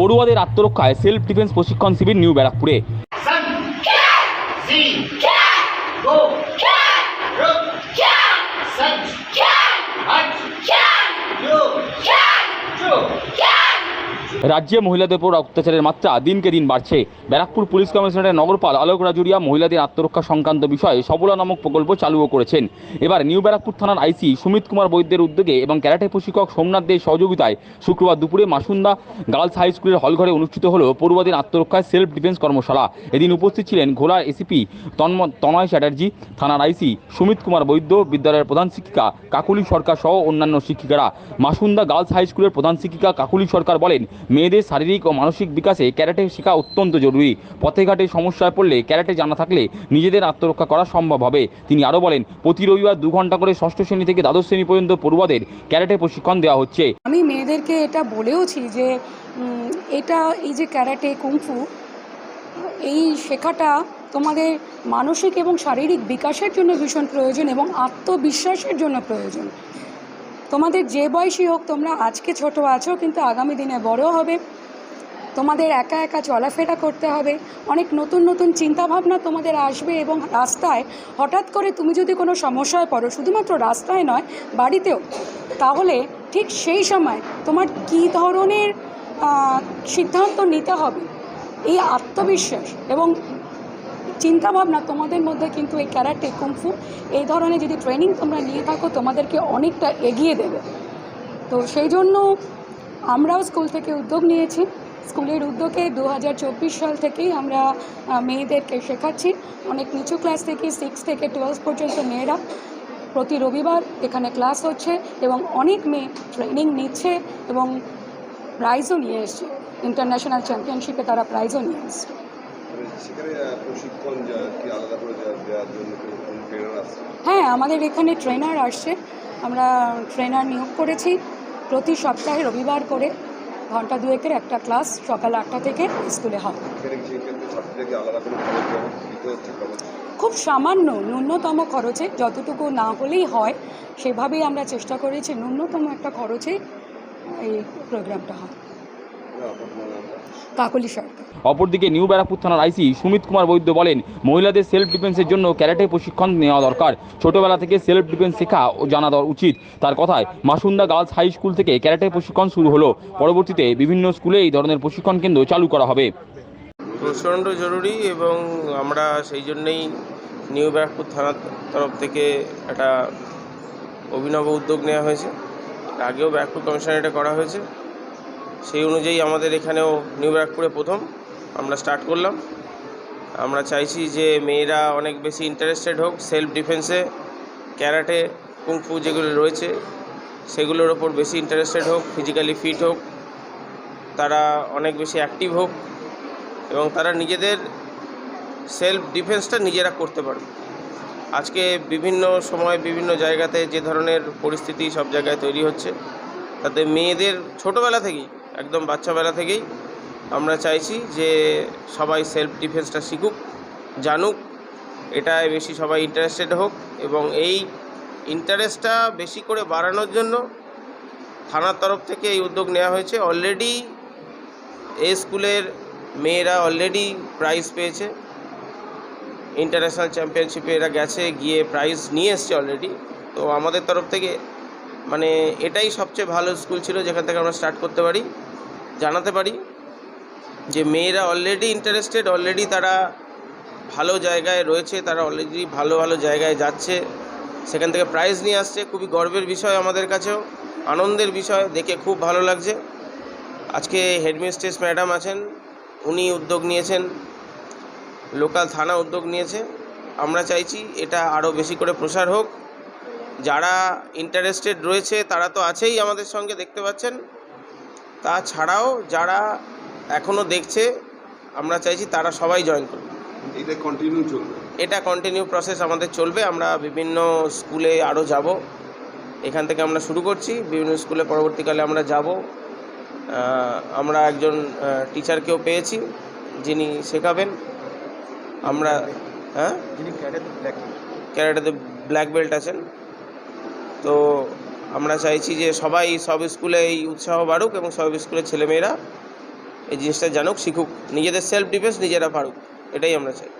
পড়ুয়াদের আত্মরক্ষায় self defence প্রশিক্ষণ শিবির new ব্যারাকপুরে। রাজ্যে মহিলাদের উপর অত্যাচারের মাত্রা দিনকে দিন বাড়ছে। ব্যারাকপুর পুলিশ কমিশনারের নগরপাল আলোক রাজুরিয়া মহিলাদের আত্মরক্ষা সংক্রান্ত বিষয়ে সবলা নামক প্রকল্প চালুও করেছেন। এবার নিউ ব্যারাকপুর থানার আইসি সুমিত কুমার বৈদ্যের উদ্যোগে এবং ক্যারাটে প্রশিক্ষক সোমনাথ দের সহযোগিতায় শুক্রবার দুপুরে মাসুন্দা গার্লস হাই স্কুলের হলঘরে অনুষ্ঠিত হল পড়ুয়াদের আত্মরক্ষায় সেলফ ডিফেন্স কর্মশালা। এদিন উপস্থিত ছিলেন ঘোলা এসিপি তন্ম তনয় চ্যাটার্জি, থানার আইসি সুমিত কুমার বৈদ্য, বিদ্যালয়ের প্রধান শিক্ষিকা কাকুলি সরকার সহ অন্যান্য শিক্ষিকারা। মাসুন্দা গার্লস হাই স্কুলের প্রধান শিক্ষিকা কাকুলি সরকার বলেন মেয়েদের শারীরিক ও মানসিক বিকাশে ক্যারাটে শেখা অত্যন্ত জরুরি। পথে ঘাটে সমস্যায় পড়লে ক্যারাটে জানা থাকলে নিজেদের আত্মরক্ষা করা সম্ভব হবে। তিনি আরও বলেন, প্রতি রবিবার দু ঘণ্টা করে ষষ্ঠ শ্রেণি থেকে দ্বাদশ শ্রেণি পর্যন্ত পড়ুয়াদের ক্যারাটে প্রশিক্ষণ দেওয়া হচ্ছে। আমি মেয়েদেরকে এটা বলেওছি যে এটা এই যে ক্যারাটে, কুংফু, এই শেখাটা তোমাদের মানসিক এবং শারীরিক বিকাশের জন্য ভীষণ প্রয়োজন এবং আত্মবিশ্বাসের জন্য প্রয়োজন। তোমাদের যে বয়সী হোক, তোমরা আজকে ছোট আছো, কিন্তু আগামী দিনে বড় হবে। তোমাদের একা একা চলাফেরা করতে হবে। অনেক নতুন নতুন চিন্তাভাবনা তোমাদের আসবে এবং রাস্তায় হঠাৎ করে তুমি যদি কোনো সমস্যায় পড়ো, শুধুমাত্র রাস্তায় নয়, বাড়িতেও, তাহলে ঠিক সেই সময় তোমার কী ধরনের সিদ্ধান্ত নিতে হবে? এই আত্মবিশ্বাস এবং চিন্তাভাবনা তোমাদের মধ্যে কিন্তু এই ক্যারাটে কুংফু, এই ধরনের যদি ট্রেনিং তোমরা নিয়ে থাকো, তোমাদেরকে অনেকটা এগিয়ে দেবে। তো সেই জন্য আমরাও স্কুল থেকে উদ্যোগ নিয়েছি। স্কুলের উদ্যোগে দু হাজার চব্বিশ সাল থেকেই আমরা মেয়েদেরকে শেখাচ্ছি। অনেক নিচু ক্লাস থেকে সিক্স থেকে টুয়েলভ পর্যন্ত মেয়েরা প্রতি রবিবার এখানে ক্লাস হচ্ছে এবং অনেক মেয়ে ট্রেনিং নিচ্ছে এবং প্রাইজও নিয়ে এসছে। ইন্টারন্যাশনাল চ্যাম্পিয়নশিপে তারা প্রাইজও নিয়ে এসছে। সেখানে প্রশিক্ষণ কি আলাদা করে দেওয়ার জন্য কোনো কোনো ট্রেনার আসছে হ্যাঁ আমাদের এখানে ট্রেনার আসছে। আমরা ট্রেনার নিয়োগ করেছি প্রতি সপ্তাহে রবিবার করে। ঘণ্টা দুয়েকের একটা ক্লাস সকাল আটটা থেকে স্কুলে হয়। খুব সামান্য ন্যূনতম খরচে যতটুকু না হলেই হয় সেভাবেই আমরা চেষ্টা করেছি ন্যূনতম একটা খরচে এই প্রোগ্রামটা হয় না, আপনার মানে আমরা কাকলি সরকার। অপরদিকে নিউ ব্যারাকপুর থানার আইসি সুমিত কুমার বৈদ্য বলেন মহিলাদের সেলফ ডিফেন্সের জন্য ক্যারাটে প্রশিক্ষণ নেওয়া দরকার। ছোটবেলা থেকে সেলফ ডিফেন্স শেখা ও জানা দর উচিত। তার কথায় মাসুন্দা গার্লস হাই স্কুল থেকে ক্যারাটে প্রশিক্ষণ শুরু হলো। পরবর্তীতে বিভিন্ন স্কুলে এই ধরনের প্রশিক্ষণ কেন্দ্র চালু করা হবে। প্রচণ্ড জরুরি এবং আমরা সেই জন্যেই নিউ ব্যারাকপুর থানার তরফ থেকে একটা অভিনব উদ্যোগ নেওয়া হয়েছে। আগেও ব্যারাকপুর কমিশন এটা করা হয়েছে। সেই অনুযায়ী আমাদের এখানেও নিউ ব্যারাকপুরে প্রথম। আমরা স্টার্ট করলাম। আমরা চাইছি যে মেয়েরা অনেক বেশি ইন্টারেস্টেড হোক সেলফ ডিফেন্সে ক্যারাটে কুংফু যেগুলো রয়েছে, সেগুলোর ওপর বেশি ইন্টারেস্টেড হোক ফিজিক্যালি ফিট হোক, তারা অনেক বেশি অ্যাক্টিভ হোক এবং তারা নিজেদের সেলফ ডিফেন্সটা নিজেরা করতে পারবে আজকে বিভিন্ন সময় বিভিন্ন জায়গাতে যে ধরনের পরিস্থিতি সব জায়গায় তৈরি হচ্ছে। তাতে মেয়েদের ছোটোবেলা থেকেই একদম বাচ্চাবেলা থেকেই আমরা চাইছি যে সবাই সেলফ ডিফেন্সটা শিখুক, জানুক এটায় বেশি সবাই ইন্টারেস্টেড হোক এবং এই ইন্টারেস্টটা বেশি করে বাড়ানোর জন্য থানার তরফ থেকে এই উদ্যোগ নেওয়া হয়েছে। অলরেডি এই স্কুলের মেয়েরা অলরেডি প্রাইজ পেয়েছে। ইন্টারন্যাশনাল চ্যাম্পিয়নশিপে এরা গেছে, গিয়ে প্রাইজ নিয়ে এসছে অলরেডি তো আমাদের তরফ থেকে মানে এটাই সবচেয়ে ভালো স্কুল ছিল যেখান থেকে আমরা স্টার্ট করতে পারি। জানাতে পারি যে মেয়েরা অলরেডি ইন্টারেস্টেড অলরেডি তারা ভালো জায়গায় রয়েছে, তারা অলরেডি ভালো ভালো জায়গায় যাচ্ছে। সেখান থেকে প্রাইজ নিয়ে আসছে। খুবই গর্বের বিষয় আমাদের কাছেও, আনন্দের বিষয়, দেখে খুব ভালো লাগছে। আজকে হেডমিস্ট্রেস ম্যাডাম আছেন, উনি উদ্যোগ নিয়েছেন লোকাল থানা উদ্যোগ নিয়েছে। আমরা চাইছি এটা আরও বেশি করে প্রসার হোক। যারা ইন্টারেস্টেড রয়েছে, তারা তো আছেই আমাদের সঙ্গে, দেখতে পাচ্ছেন। তাছাড়াও যারা এখনও দেখছে আমরা চাইছি তারা সবাই জয়েন করবে এটা কন্টিনিউ চলবে? এটা কন্টিনিউ প্রসেস আমাদের চলবে। আমরা বিভিন্ন স্কুলে আরও যাব। এখান থেকে আমরা শুরু করছি। বিভিন্ন স্কুলে পরবর্তীকালে আমরা যাব। আমরা একজন টিচারকেও পেয়েছি যিনি শেখাবেন। আমরা হ্যাঁ? ক্যারাটেতে ব্ল্যাক বেল্ট আছেন। তো আমরা চাইছি যে সবাই সব স্কুলে এই উৎসাহ বাড়ুক এবং সব স্কুলের ছেলেমেয়েরা এই জিনিসটা জানুক, শিখুক। নিজেদের সেলফ ডিফেন্স নিজেরা পারুক, এটাই আমরা চাই।